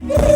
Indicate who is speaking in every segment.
Speaker 1: you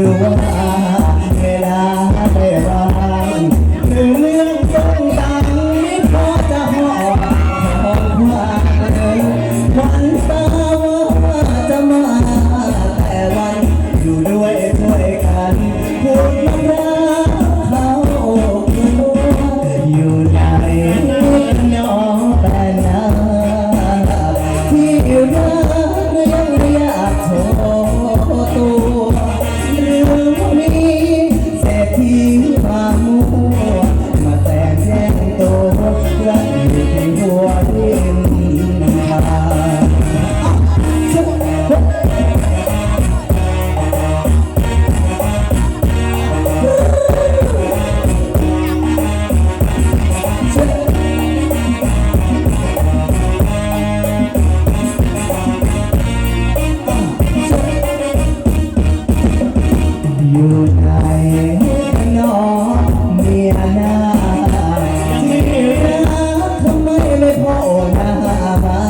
Speaker 1: you. ทิ้งควตัวมาแต่งแตและอยู่ในหัวดินมาอยู่ไหน เลยพ่อหน้า